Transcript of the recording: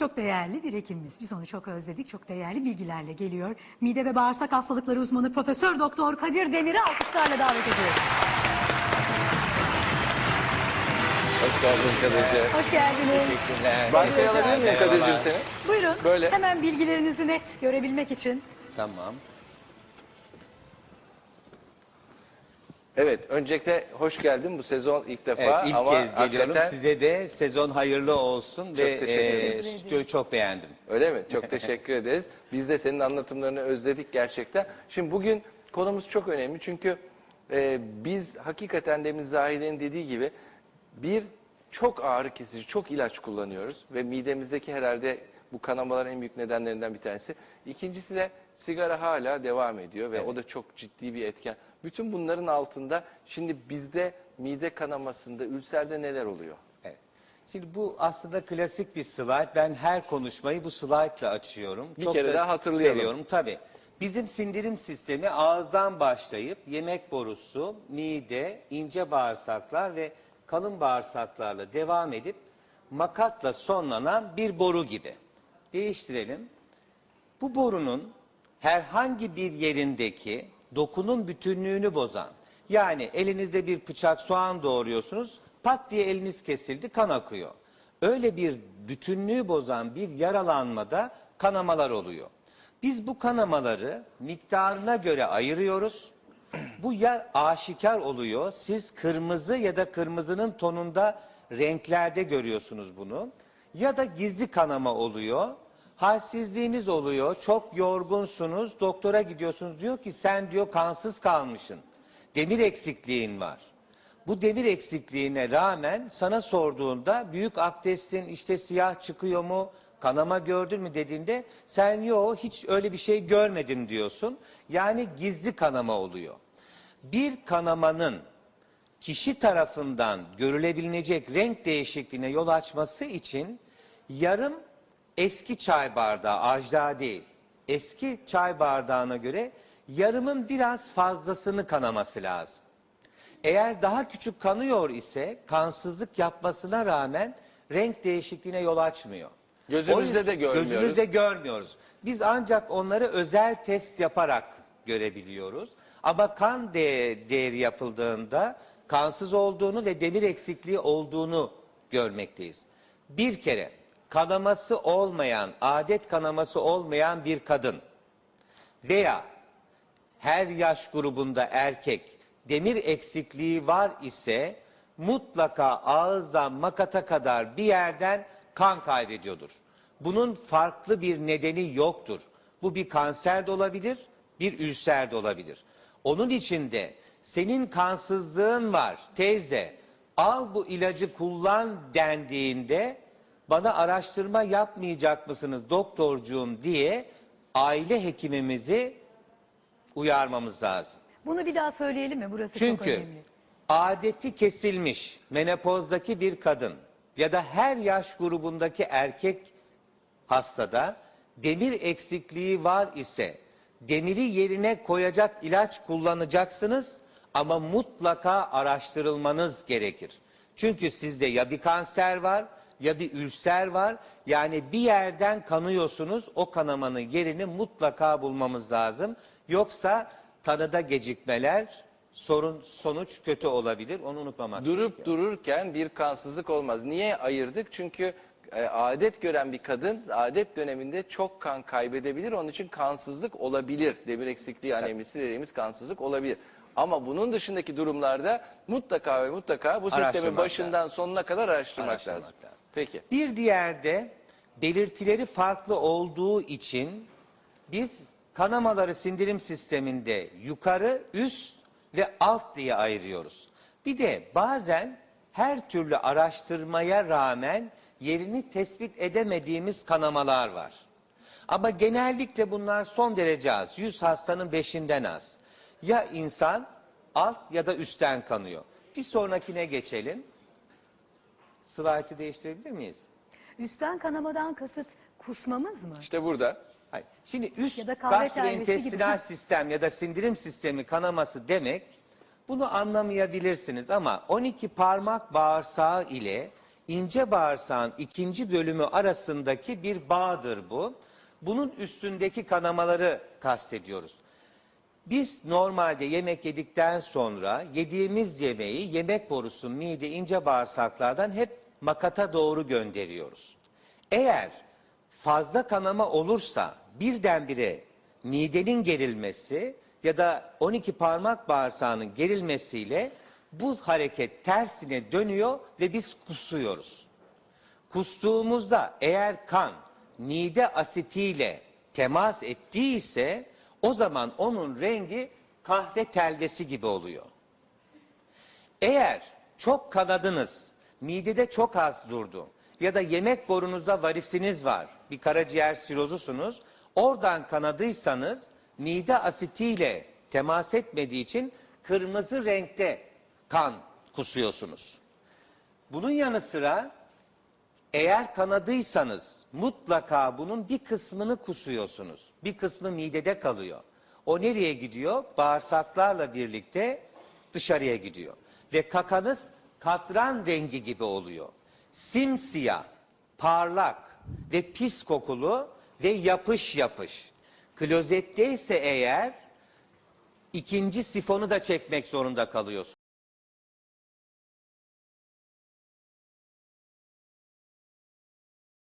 Çok değerli bir hekimimiz. Biz onu çok özledik. Çok değerli bilgilerle geliyor. Mide ve bağırsak hastalıkları uzmanı Profesör Doktor Kadir Demir'i alkışlarla davet ediyoruz. Hoş geldin Kadir'ciğim. Hoş geldiniz. Teşekkürler. Bankaya alabilir miyim. Kadir'ciğim seni? Buyurun. Böyle. Hemen bilgilerinizi net görebilmek için. Tamam. Evet, öncelikle hoş geldin bu sezon ilk defa. Evet, ilk ama kez geliyorum. hakikaten- Size de sezon hayırlı olsun ve teşekkür e, stüdyoyu çok beğendim. Öyle mi? Çok teşekkür ederiz. Biz de senin anlatımlarını özledik gerçekten. Şimdi bugün konumuz çok önemli çünkü e, biz hakikaten demin Zahide'nin dediği gibi bir çok ağrı kesici, çok ilaç kullanıyoruz ve midemizdeki herhalde bu kanamaların en büyük nedenlerinden bir tanesi. İkincisi de sigara hala devam ediyor ve o da çok ciddi bir etken. Bütün bunların altında şimdi bizde mide kanamasında, ülserde neler oluyor? Evet. Şimdi bu aslında klasik bir slide. Ben her konuşmayı bu slaytla açıyorum. Bir kere da daha hatırlayalım. Seviyorum tabii. Bizim sindirim sistemi ağızdan başlayıp yemek borusu, mide, ince bağırsaklar ve kalın bağırsaklarla devam edip makatla sonlanan bir boru gibi. Değiştirelim. Bu borunun herhangi bir yerindeki dokunun bütünlüğünü bozan, yani elinizde bir bıçak soğan doğruyorsunuz, pat diye eliniz kesildi, kan akıyor. Öyle bir bütünlüğü bozan bir yaralanmada kanamalar oluyor. Biz bu kanamaları miktarına göre ayırıyoruz. Bu ya aşikar oluyor, siz kırmızı ya da kırmızının tonunda renklerde görüyorsunuz bunu. Ya da gizli kanama oluyor. Halsizliğiniz oluyor, çok yorgunsunuz, doktora gidiyorsunuz. Diyor ki sen diyor kansız kalmışsın. Demir eksikliğin var. Bu demir eksikliğine rağmen sana sorduğunda büyük abdestin işte siyah çıkıyor mu, kanama gördün mü dediğinde sen yo hiç öyle bir şey görmedim diyorsun. Yani gizli kanama oluyor. Bir kanamanın kişi tarafından görülebilecek renk değişikliğine yol açması için yarım eski çay bardağı, ajda değil, eski çay bardağına göre yarımın biraz fazlasını kanaması lazım. Eğer daha küçük kanıyor ise kansızlık yapmasına rağmen renk değişikliğine yol açmıyor. Gözümüzle de görmüyoruz. Gözümüzde görmüyoruz. Biz ancak onları özel test yaparak görebiliyoruz. Ama kan de- değeri yapıldığında kansız olduğunu ve demir eksikliği olduğunu görmekteyiz. Bir kere kanaması olmayan, adet kanaması olmayan bir kadın veya her yaş grubunda erkek demir eksikliği var ise mutlaka ağızdan makata kadar bir yerden kan kaybediyordur. Bunun farklı bir nedeni yoktur. Bu bir kanser de olabilir, bir ülser de olabilir. Onun için de senin kansızlığın var teyze al bu ilacı kullan dendiğinde bana araştırma yapmayacak mısınız doktorcuğum diye aile hekimimizi uyarmamız lazım. Bunu bir daha söyleyelim mi? Burası çok Çünkü önemli. adeti kesilmiş menopozdaki bir kadın ya da her yaş grubundaki erkek hastada demir eksikliği var ise demiri yerine koyacak ilaç kullanacaksınız ama mutlaka araştırılmanız gerekir. Çünkü sizde ya bir kanser var ya bir ülser var. Yani bir yerden kanıyorsunuz o kanamanın yerini mutlaka bulmamız lazım. Yoksa tanıda gecikmeler sorun sonuç kötü olabilir. Onu unutmamak Durup gerekiyor. dururken bir kansızlık olmaz. Niye ayırdık? Çünkü e, adet gören bir kadın adet döneminde çok kan kaybedebilir. Onun için kansızlık olabilir. Demir eksikliği anemisi dediğimiz kansızlık olabilir. Ama bunun dışındaki durumlarda mutlaka ve mutlaka bu sistemin Araştırmak başından sonuna kadar araştırmak, Araştırmak lazım. lazım. Peki. Bir diğer de belirtileri farklı olduğu için biz kanamaları sindirim sisteminde yukarı, üst ve alt diye ayırıyoruz. Bir de bazen her türlü araştırmaya rağmen yerini tespit edemediğimiz kanamalar var. Ama genellikle bunlar son derece az. 100 hastanın 5'inden az. Ya insan alt ya da üstten kanıyor. Bir sonrakine geçelim. Slaytı değiştirebilir miyiz? Üstten kanamadan kasıt kusmamız mı? İşte burada. Hayır. Şimdi üst Ya da kahve gastrointestinal servisi sistem ya da sindirim sistemi kanaması demek bunu anlamayabilirsiniz ama 12 parmak bağırsağı ile ince bağırsağın ikinci bölümü arasındaki bir bağdır bu. Bunun üstündeki kanamaları kastediyoruz. Biz normalde yemek yedikten sonra yediğimiz yemeği yemek borusu, mide, ince bağırsaklardan hep makata doğru gönderiyoruz. Eğer fazla kanama olursa birdenbire midenin gerilmesi ya da 12 parmak bağırsağının gerilmesiyle bu hareket tersine dönüyor ve biz kusuyoruz. Kustuğumuzda eğer kan mide asitiyle temas ettiyse o zaman onun rengi kahve telvesi gibi oluyor. Eğer çok kanadınız, midede çok az durdu ya da yemek borunuzda varisiniz var, bir karaciğer sirozusunuz, oradan kanadıysanız mide asitiyle temas etmediği için kırmızı renkte kan kusuyorsunuz. Bunun yanı sıra eğer kanadıysanız mutlaka bunun bir kısmını kusuyorsunuz. Bir kısmı midede kalıyor. O nereye gidiyor? Bağırsaklarla birlikte dışarıya gidiyor. Ve kakanız katran rengi gibi oluyor. Simsiyah, parlak ve pis kokulu ve yapış yapış. Klozette ise eğer ikinci sifonu da çekmek zorunda kalıyorsun.